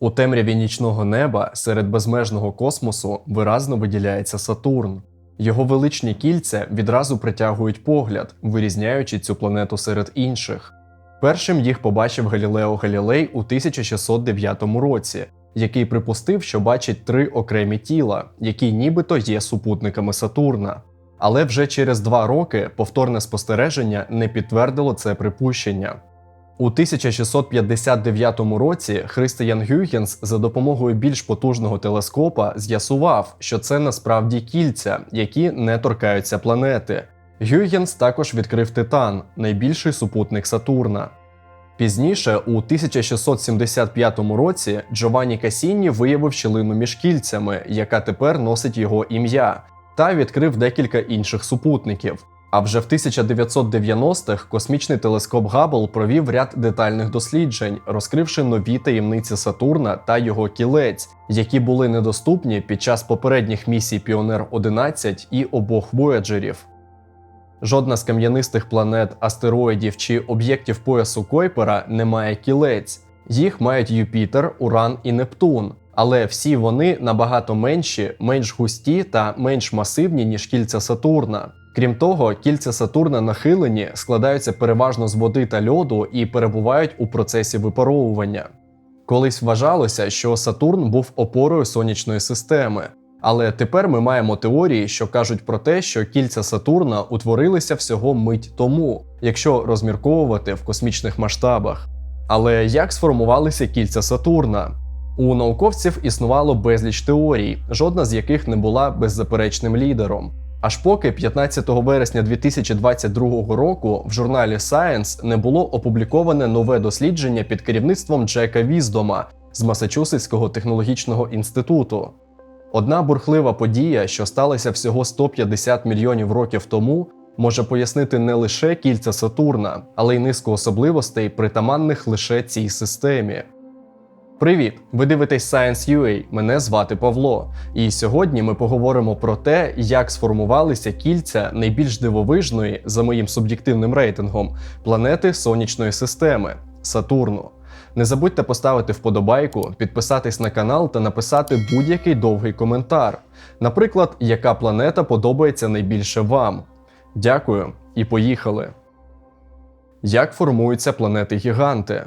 У темряві нічного неба серед безмежного космосу виразно виділяється Сатурн. Його величні кільця відразу притягують погляд, вирізняючи цю планету серед інших. Першим їх побачив Галілео Галілей у 1609 році, який припустив, що бачить три окремі тіла, які нібито є супутниками Сатурна. Але вже через два роки повторне спостереження не підтвердило це припущення. У 1659 році Християн Гюйгенс за допомогою більш потужного телескопа з'ясував, що це насправді кільця, які не торкаються планети. Гюйгенс також відкрив Титан, найбільший супутник Сатурна. Пізніше, у 1675 році, Джованні Касіні виявив щілину між кільцями, яка тепер носить його ім'я, та відкрив декілька інших супутників. А вже в 1990-х космічний телескоп Габл провів ряд детальних досліджень, розкривши нові таємниці Сатурна та його кілець, які були недоступні під час попередніх місій Піонер 11 і обох вояджерів. Жодна з кам'янистих планет, астероїдів чи об'єктів поясу Койпера не має кілець. Їх мають Юпітер, Уран і Нептун. Але всі вони набагато менші, менш густі та менш масивні, ніж кільця Сатурна. Крім того, кільця Сатурна нахилені, складаються переважно з води та льоду і перебувають у процесі випаровування. Колись вважалося, що Сатурн був опорою сонячної системи, але тепер ми маємо теорії, що кажуть про те, що кільця Сатурна утворилися всього мить тому, якщо розмірковувати в космічних масштабах. Але як сформувалися кільця Сатурна? У науковців існувало безліч теорій, жодна з яких не була беззаперечним лідером. Аж поки 15 вересня 2022 року в журналі Science не було опубліковане нове дослідження під керівництвом Джека Віздома з Масачусетського технологічного інституту. Одна бурхлива подія, що сталася всього 150 мільйонів років тому, може пояснити не лише кільця Сатурна, але й низку особливостей, притаманних лише цій системі. Привіт! Ви дивитесь Science UA, Мене звати Павло. І сьогодні ми поговоримо про те, як сформувалися кільця найбільш дивовижної, за моїм суб'єктивним рейтингом, планети сонячної системи Сатурну. Не забудьте поставити вподобайку, підписатись на канал та написати будь-який довгий коментар. Наприклад, яка планета подобається найбільше вам. Дякую і поїхали! Як формуються планети-гіганти?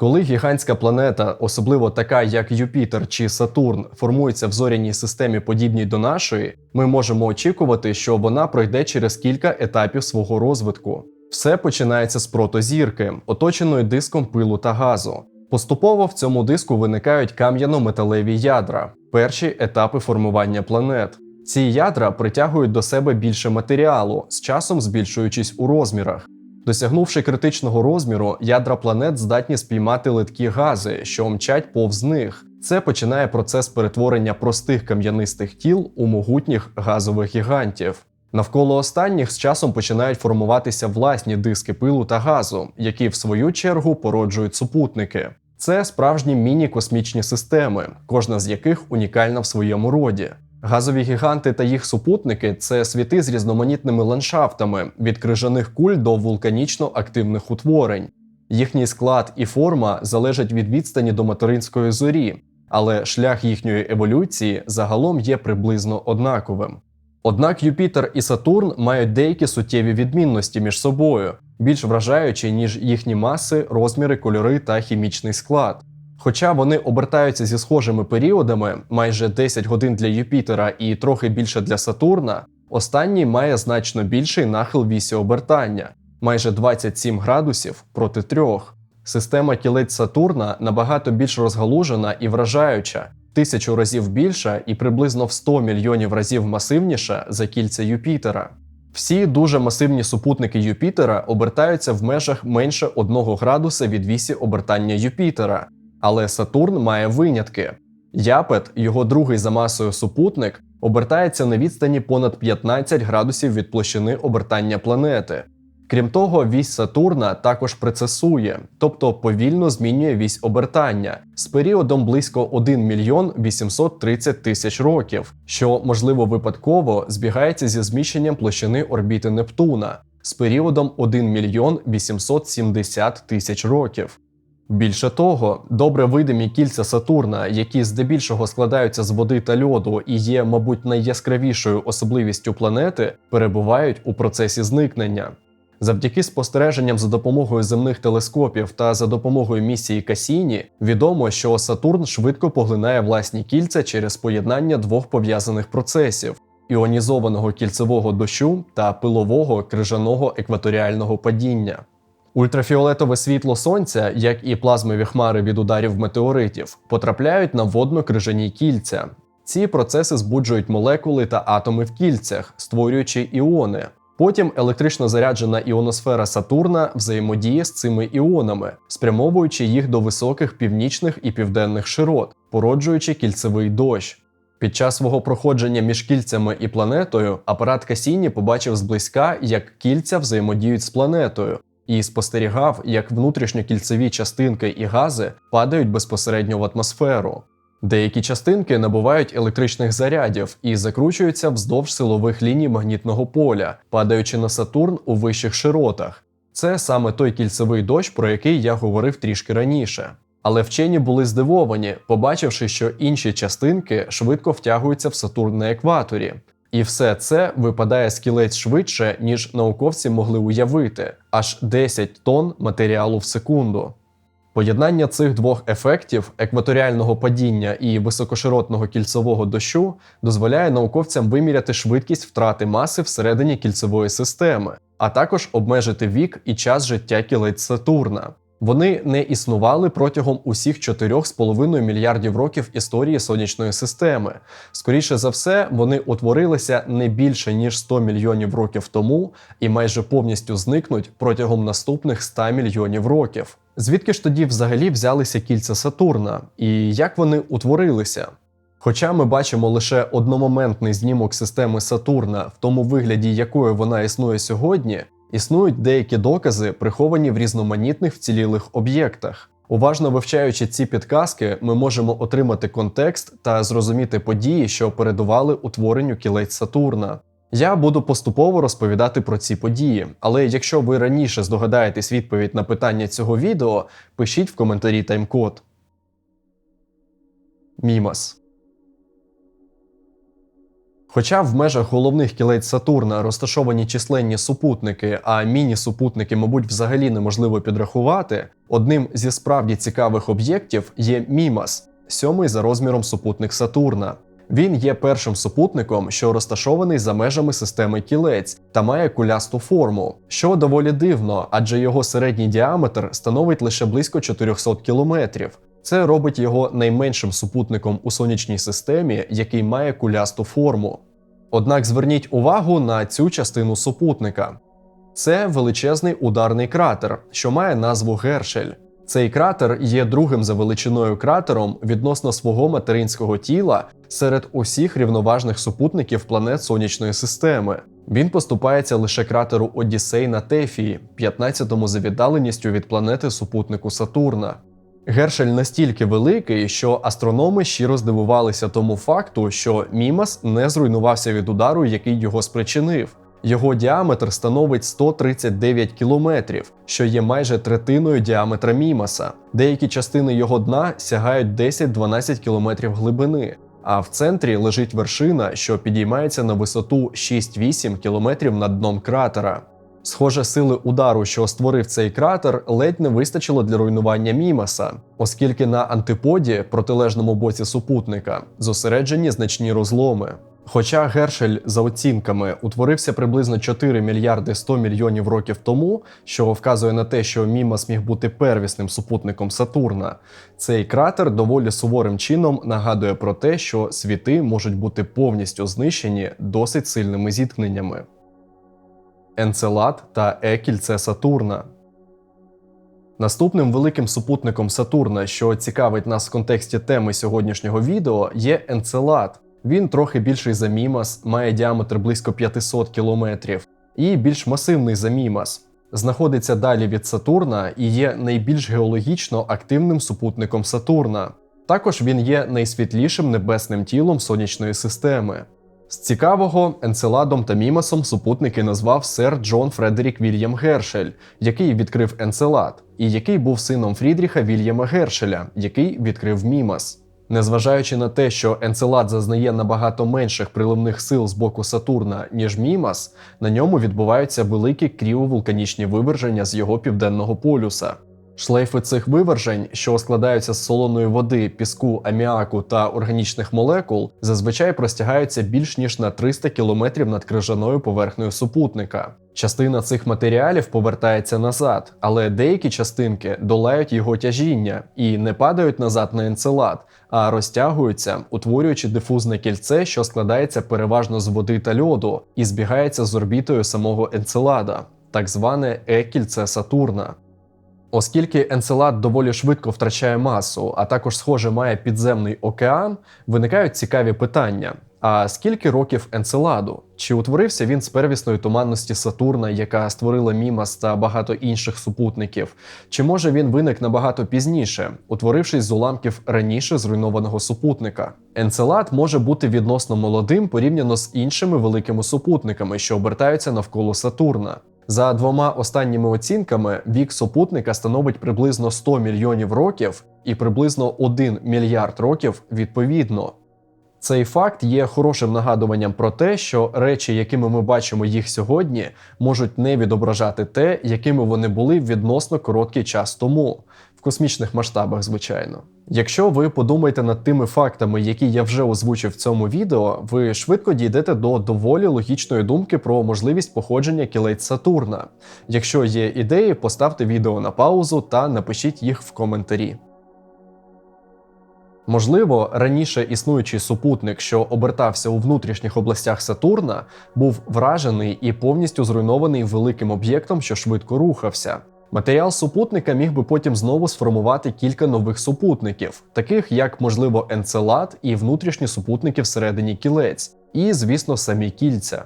Коли гігантська планета, особливо така як Юпітер чи Сатурн, формується в зоряній системі, подібній до нашої, ми можемо очікувати, що вона пройде через кілька етапів свого розвитку. Все починається з протозірки, оточеної диском пилу та газу. Поступово в цьому диску виникають кам'яно-металеві ядра, перші етапи формування планет. Ці ядра притягують до себе більше матеріалу, з часом збільшуючись у розмірах. Досягнувши критичного розміру, ядра планет здатні спіймати литкі гази, що мчать повз них. Це починає процес перетворення простих кам'янистих тіл у могутніх газових гігантів. Навколо останніх з часом починають формуватися власні диски пилу та газу, які в свою чергу породжують супутники. Це справжні міні-космічні системи, кожна з яких унікальна в своєму роді. Газові гіганти та їх супутники це світи з різноманітними ландшафтами від крижаних куль до вулканічно активних утворень. Їхній склад і форма залежать від відстані до материнської зорі, але шлях їхньої еволюції загалом є приблизно однаковим. Однак Юпітер і Сатурн мають деякі суттєві відмінності між собою, більш вражаючі, ніж їхні маси, розміри, кольори та хімічний склад. Хоча вони обертаються зі схожими періодами, майже 10 годин для Юпітера і трохи більше для Сатурна, останній має значно більший нахил вісі обертання майже 27 градусів проти трьох. Система кілець Сатурна набагато більш розгалужена і вражаюча, тисячу разів більша і приблизно в 100 мільйонів разів масивніша за кільця Юпітера. Всі дуже масивні супутники Юпітера обертаються в межах менше 1 градуса від вісі обертання Юпітера. Але Сатурн має винятки. Япет, його другий за масою супутник, обертається на відстані понад 15 градусів від площини обертання планети. Крім того, вісь Сатурна також прецесує, тобто повільно змінює вісь обертання з періодом близько 1 мільйон 830 тисяч років, що можливо випадково збігається зі зміщенням площини орбіти Нептуна з періодом 1 мільйон 870 тисяч років. Більше того, добре видимі кільця Сатурна, які здебільшого складаються з води та льоду і є, мабуть, найяскравішою особливістю планети, перебувають у процесі зникнення. Завдяки спостереженням за допомогою земних телескопів та за допомогою місії Касіні відомо, що Сатурн швидко поглинає власні кільця через поєднання двох пов'язаних процесів іонізованого кільцевого дощу та пилового крижаного екваторіального падіння. Ультрафіолетове світло сонця, як і плазмові хмари від ударів метеоритів, потрапляють на водно-крижані кільця. Ці процеси збуджують молекули та атоми в кільцях, створюючи іони. Потім електрично заряджена іоносфера Сатурна взаємодіє з цими іонами, спрямовуючи їх до високих північних і південних широт, породжуючи кільцевий дощ. Під час свого проходження між кільцями і планетою апарат Касіні побачив зблизька, як кільця взаємодіють з планетою, і спостерігав, як внутрішньокільцеві частинки і гази падають безпосередньо в атмосферу. Деякі частинки набувають електричних зарядів і закручуються вздовж силових ліній магнітного поля, падаючи на Сатурн у вищих широтах. Це саме той кільцевий дощ, про який я говорив трішки раніше. Але вчені були здивовані, побачивши, що інші частинки швидко втягуються в Сатурн на екваторі. І все це випадає з кілець швидше, ніж науковці могли уявити аж 10 тонн матеріалу в секунду. Поєднання цих двох ефектів екваторіального падіння і високоширотного кільцевого дощу дозволяє науковцям виміряти швидкість втрати маси всередині кільцевої системи, а також обмежити вік і час життя кілець Сатурна. Вони не існували протягом усіх 4,5 мільярдів років історії сонячної системи. Скоріше за все, вони утворилися не більше ніж 100 мільйонів років тому і майже повністю зникнуть протягом наступних 100 мільйонів років. Звідки ж тоді взагалі взялися кільця Сатурна і як вони утворилися? Хоча ми бачимо лише одномоментний знімок системи Сатурна в тому вигляді, якою вона існує сьогодні, існують деякі докази, приховані в різноманітних вцілілих об'єктах. Уважно вивчаючи ці підказки, ми можемо отримати контекст та зрозуміти події, що передували утворенню кілець Сатурна. Я буду поступово розповідати про ці події, але якщо ви раніше здогадаєтесь відповідь на питання цього відео, пишіть в коментарі таймкод. Мімас Хоча в межах головних кілець Сатурна розташовані численні супутники, а міні-супутники, мабуть, взагалі неможливо підрахувати, одним зі справді цікавих об'єктів є Мімас, сьомий за розміром супутник Сатурна. Він є першим супутником, що розташований за межами системи кілець та має кулясту форму, що доволі дивно, адже його середній діаметр становить лише близько 400 кілометрів. Це робить його найменшим супутником у сонячній системі, який має кулясту форму. Однак зверніть увагу на цю частину супутника. Це величезний ударний кратер, що має назву Гершель. Цей кратер є другим за величиною кратером відносно свого материнського тіла серед усіх рівноважних супутників планет сонячної системи. Він поступається лише кратеру Одіссей на Тефії, 15-му за віддаленістю від планети супутнику Сатурна. Гершель настільки великий, що астрономи щиро здивувалися тому факту, що Мімас не зруйнувався від удару, який його спричинив. Його діаметр становить 139 кілометрів, що є майже третиною діаметра Мімаса. Деякі частини його дна сягають 10-12 кілометрів глибини. А в центрі лежить вершина, що підіймається на висоту 6-8 кілометрів над дном кратера. Схоже, сили удару, що створив цей кратер, ледь не вистачило для руйнування Мімаса, оскільки на антиподі, протилежному боці супутника, зосереджені значні розломи. Хоча Гершель, за оцінками, утворився приблизно 4 мільярди 100 мільйонів років тому, що вказує на те, що Мімас міг бути первісним супутником Сатурна, цей кратер доволі суворим чином нагадує про те, що світи можуть бути повністю знищені досить сильними зіткненнями. Енцелад та Е-кільце Сатурна. Наступним великим супутником Сатурна, що цікавить нас в контексті теми сьогоднішнього відео, є Енцелад. Він трохи більший за Мімас, має діаметр близько 500 кілометрів, і більш масивний за Мімас. Знаходиться далі від Сатурна і є найбільш геологічно активним супутником Сатурна. Також він є найсвітлішим небесним тілом сонячної системи. З цікавого Енцеладом та Мімасом супутники назвав сер Джон Фредерік Вільям Гершель, який відкрив Енцелад, і який був сином Фрідріха Вільяма Гершеля, який відкрив Мімас. Незважаючи на те, що Енцелад зазнає набагато менших приливних сил з боку Сатурна, ніж Мімас, на ньому відбуваються великі кріовулканічні виверження з його південного полюса. Шлейфи цих вивержень, що складаються з солоної води, піску, аміаку та органічних молекул, зазвичай простягаються більш ніж на 300 кілометрів над крижаною поверхнею супутника. Частина цих матеріалів повертається назад, але деякі частинки долають його тяжіння і не падають назад на енцелад, а розтягуються, утворюючи дифузне кільце, що складається переважно з води та льоду, і збігається з орбітою самого енцелада, так зване Е-кільце Сатурна. Оскільки Енцелад доволі швидко втрачає масу, а також, схоже, має підземний океан, виникають цікаві питання. А скільки років Енцеладу? Чи утворився він з первісної туманності Сатурна, яка створила Мімас та багато інших супутників? Чи може він виник набагато пізніше, утворившись з уламків раніше зруйнованого супутника? Енцелад може бути відносно молодим порівняно з іншими великими супутниками, що обертаються навколо Сатурна. За двома останніми оцінками, вік супутника становить приблизно 100 мільйонів років і приблизно 1 мільярд років відповідно. Цей факт є хорошим нагадуванням про те, що речі, якими ми бачимо їх сьогодні, можуть не відображати те, якими вони були відносно короткий час тому, в космічних масштабах, звичайно. Якщо ви подумаєте над тими фактами, які я вже озвучив в цьому відео, ви швидко дійдете до доволі логічної думки про можливість походження кілець Сатурна. Якщо є ідеї, поставте відео на паузу та напишіть їх в коментарі. Можливо, раніше існуючий супутник, що обертався у внутрішніх областях Сатурна, був вражений і повністю зруйнований великим об'єктом, що швидко рухався. Матеріал супутника міг би потім знову сформувати кілька нових супутників, таких як, можливо, Енцелад і внутрішні супутники всередині кілець, і, звісно, самі кільця.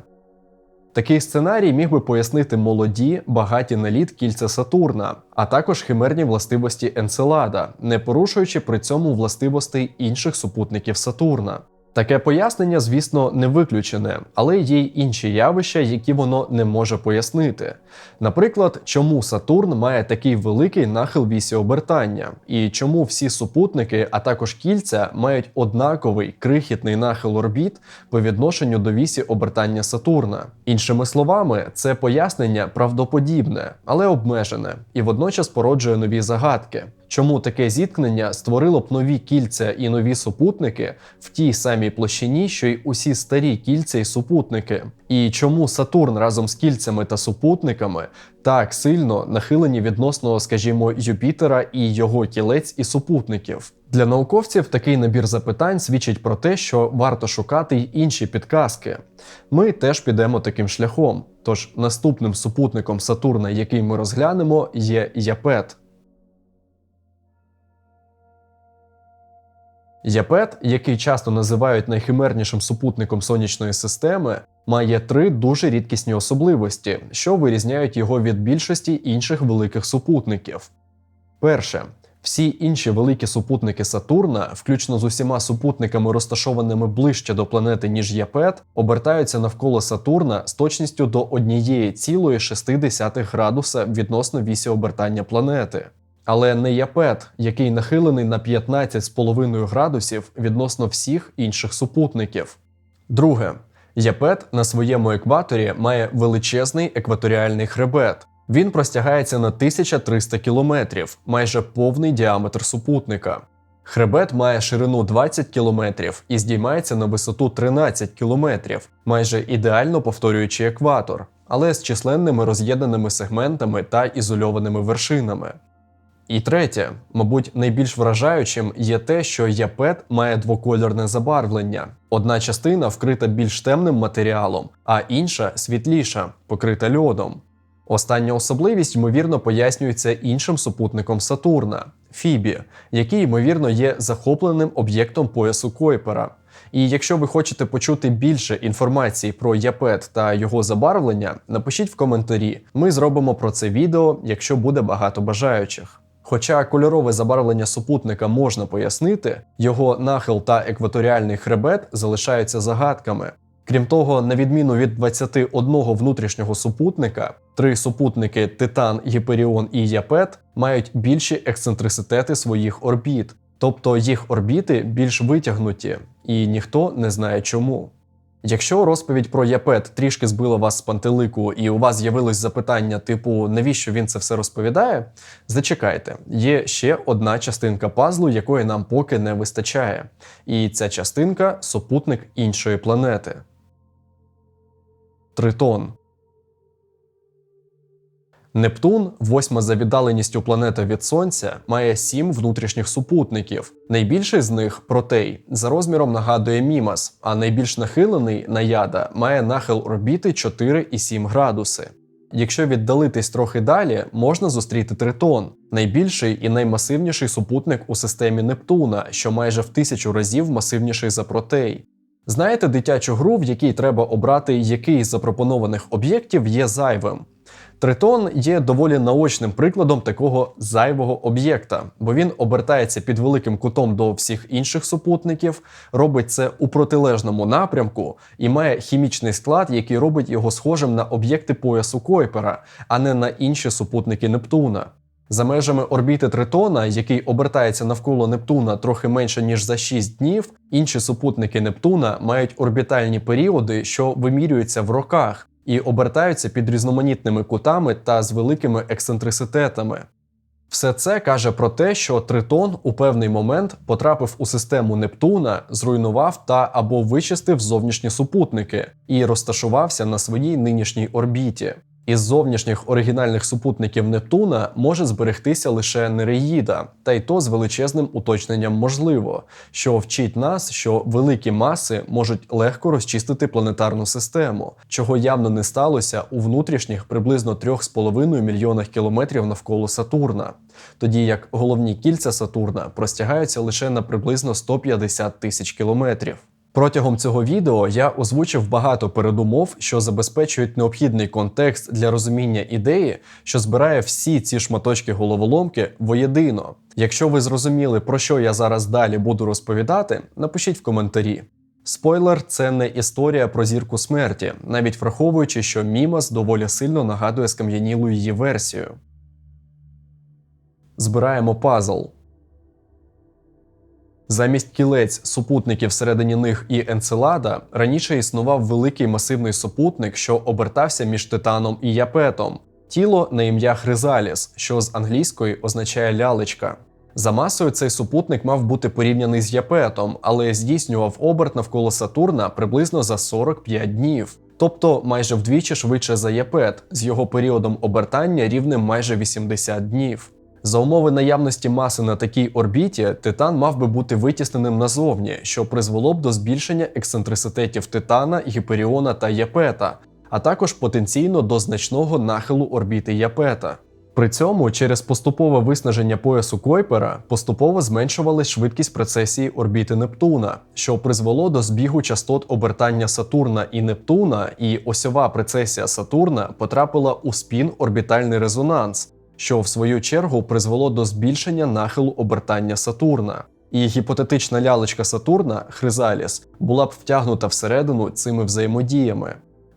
Такий сценарій міг би пояснити молоді, багаті на лід кільця Сатурна, а також химерні властивості Енцелада, не порушуючи при цьому властивостей інших супутників Сатурна. Таке пояснення, звісно, не виключене, але є й інші явища, які воно не може пояснити. Наприклад, чому Сатурн має такий великий нахил вісі обертання, і чому всі супутники, а також кільця, мають однаковий крихітний нахил орбіт по відношенню до вісі обертання Сатурна. Іншими словами, це пояснення правдоподібне, але обмежене, і водночас породжує нові загадки. Чому таке зіткнення створило б нові кільця і нові супутники в тій самій площині, що й усі старі кільця і супутники? І чому Сатурн разом з кільцями та супутниками так сильно нахилені відносно, скажімо, Юпітера і його кілець і супутників? Для науковців такий набір запитань свідчить про те, що варто шукати й інші підказки. Ми теж підемо таким шляхом. Тож наступним супутником Сатурна, який ми розглянемо, є Япет. Япет, який часто називають найхимернішим супутником сонячної системи, має три дуже рідкісні особливості, що вирізняють його від більшості інших великих супутників. Перше, всі інші великі супутники Сатурна, включно з усіма супутниками, розташованими ближче до планети, ніж Япет, обертаються навколо Сатурна з точністю до 1,6 градуса відносно вісі обертання планети. Але не Япет, який нахилений на 15,5 градусів відносно всіх інших супутників. Друге, Япет на своєму екваторі має величезний екваторіальний хребет. Він простягається на 1300 кілометрів, майже повний діаметр супутника. Хребет має ширину 20 кілометрів і здіймається на висоту 13 кілометрів, майже ідеально повторюючи екватор, але з численними роз'єднаними сегментами та ізольованими вершинами. І третє, мабуть, найбільш вражаючим є те, що Япет має двокольорне забарвлення. Одна частина вкрита більш темним матеріалом, а інша світліша, покрита льодом. Остання особливість, ймовірно, пояснюється іншим супутником Сатурна Фібі, який, ймовірно, є захопленим об'єктом поясу Койпера. І якщо ви хочете почути більше інформації про Япет та його забарвлення, напишіть в коментарі. Ми зробимо про це відео, якщо буде багато бажаючих. Хоча кольорове забарвлення супутника можна пояснити, його нахил та екваторіальний хребет залишаються загадками. Крім того, на відміну від 21 внутрішнього супутника, три супутники Титан, Гіперіон і Япет мають більші ексцентриситети своїх орбіт, тобто їх орбіти більш витягнуті, і ніхто не знає чому. Якщо розповідь про Япет трішки збила вас з пантелику, і у вас з'явилось запитання, типу, навіщо він це все розповідає, зачекайте, є ще одна частинка пазлу, якої нам поки не вистачає. І ця частинка супутник іншої планети. Тритон. Нептун, восьма за віддаленістю планета від Сонця, має сім внутрішніх супутників. Найбільший з них протей, за розміром нагадує Мімас, а найбільш нахилений Наяда має нахил орбіти 4,7 градуси. Якщо віддалитись трохи далі, можна зустріти Тритон, найбільший і наймасивніший супутник у системі Нептуна, що майже в тисячу разів масивніший за протей. Знаєте дитячу гру, в якій треба обрати, який з запропонованих об'єктів є зайвим? Тритон є доволі наочним прикладом такого зайвого об'єкта, бо він обертається під великим кутом до всіх інших супутників, робить це у протилежному напрямку і має хімічний склад, який робить його схожим на об'єкти поясу Койпера, а не на інші супутники Нептуна. За межами орбіти Тритона, який обертається навколо Нептуна трохи менше ніж за 6 днів, інші супутники Нептуна мають орбітальні періоди, що вимірюються в роках, і обертаються під різноманітними кутами та з великими ексцентриситетами. Все це каже про те, що Тритон у певний момент потрапив у систему Нептуна, зруйнував та або вичистив зовнішні супутники і розташувався на своїй нинішній орбіті. Із зовнішніх оригінальних супутників Нептуна може зберегтися лише Нереїда, та й то з величезним уточненням можливо, що вчить нас, що великі маси можуть легко розчистити планетарну систему, чого явно не сталося у внутрішніх приблизно 3,5 мільйонах кілометрів навколо Сатурна, тоді як головні кільця Сатурна простягаються лише на приблизно 150 тисяч кілометрів. Протягом цього відео я озвучив багато передумов, що забезпечують необхідний контекст для розуміння ідеї, що збирає всі ці шматочки головоломки воєдино. Якщо ви зрозуміли, про що я зараз далі буду розповідати, напишіть в коментарі. Спойлер, це не історія про зірку смерті, навіть враховуючи, що Мімас доволі сильно нагадує скам'янілу її версію. Збираємо пазл. Замість кілець супутників всередині них і Енцелада раніше існував великий масивний супутник, що обертався між Титаном і Япетом, тіло на ім'я Хризаліс, що з англійської означає лялечка. За масою цей супутник мав бути порівняний з Япетом, але здійснював оберт навколо Сатурна приблизно за 45 днів. Тобто майже вдвічі швидше за Япет, з його періодом обертання рівним майже 80 днів. За умови наявності маси на такій орбіті, Титан мав би бути витісненим назовні, що призвело б до збільшення ексцентриситетів Титана, Гіперіона та Япета, а також потенційно до значного нахилу орбіти Япета. При цьому через поступове виснаження поясу Койпера поступово зменшувалась швидкість прецесії орбіти Нептуна, що призвело до збігу частот обертання Сатурна і Нептуна, і осьова прецесія Сатурна потрапила у спін орбітальний резонанс, що в свою чергу призвело до збільшення нахилу обертання Сатурна. І гіпотетична лялечка Сатурна Хризаліс була б втягнута всередину цими взаємодіями.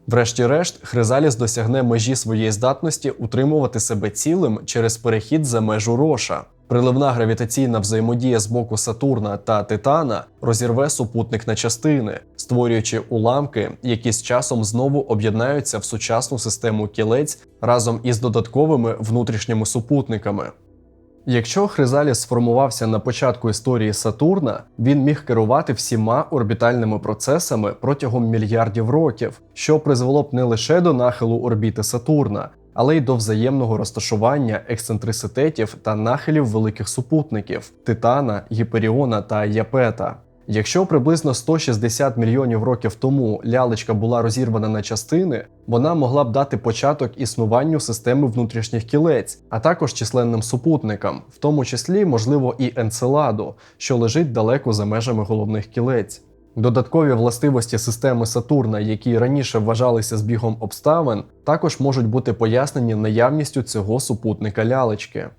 Врешті-решт, Хризаліс досягне межі своєї здатності утримувати себе цілим через перехід за межу роша. Приливна гравітаційна взаємодія з боку Сатурна та Титана розірве супутник на частини, створюючи уламки, які з часом знову об'єднаються в сучасну систему кілець разом із додатковими внутрішніми супутниками. Якщо Хризаліс сформувався на початку історії Сатурна, він міг керувати всіма орбітальними процесами протягом мільярдів років, що призвело б не лише до нахилу орбіти Сатурна, але й до взаємного розташування ексцентриситетів та нахилів великих супутників Титана, Гіперіона та Япета. Якщо приблизно 160 мільйонів років тому лялечка була розірвана на частини, вона могла б дати початок існуванню системи внутрішніх кілець, а також численним супутникам, в тому числі, можливо, і Енцеладу, що лежить далеко за межами головних кілець. Додаткові властивості системи Сатурна, які раніше вважалися збігом обставин, також можуть бути пояснені наявністю цього супутника лялечки.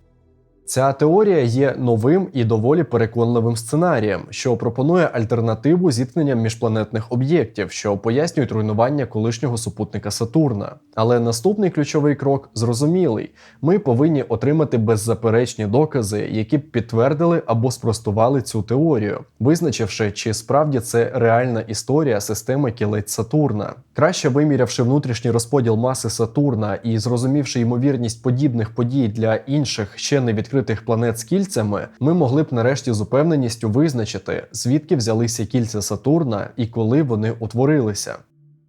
Ця теорія є новим і доволі переконливим сценарієм, що пропонує альтернативу зіткненням міжпланетних об'єктів, що пояснюють руйнування колишнього супутника Сатурна. Але наступний ключовий крок зрозумілий: ми повинні отримати беззаперечні докази, які б підтвердили або спростували цю теорію, визначивши, чи справді це реальна історія системи кілець Сатурна. Краще вимірявши внутрішній розподіл маси Сатурна і зрозумівши ймовірність подібних подій для інших ще не відкритих планет з кільцями, ми могли б нарешті з упевненістю визначити, звідки взялися кільця Сатурна і коли вони утворилися.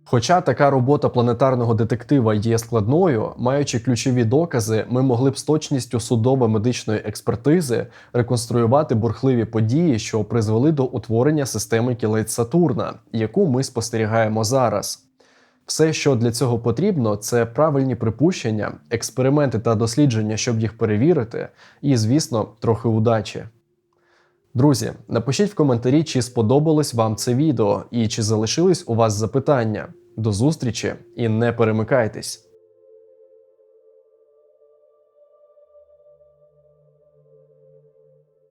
Хоча така робота планетарного детектива є складною, маючи ключові докази, ми могли б з точністю судово-медичної експертизи реконструювати бурхливі події, що призвели до утворення системи кілець Сатурна, яку ми спостерігаємо зараз. Все, що для цього потрібно, це правильні припущення, експерименти та дослідження, щоб їх перевірити, і, звісно, трохи удачі. Друзі, напишіть в коментарі, чи сподобалось вам це відео і чи залишились у вас запитання. До зустрічі і не перемикайтесь!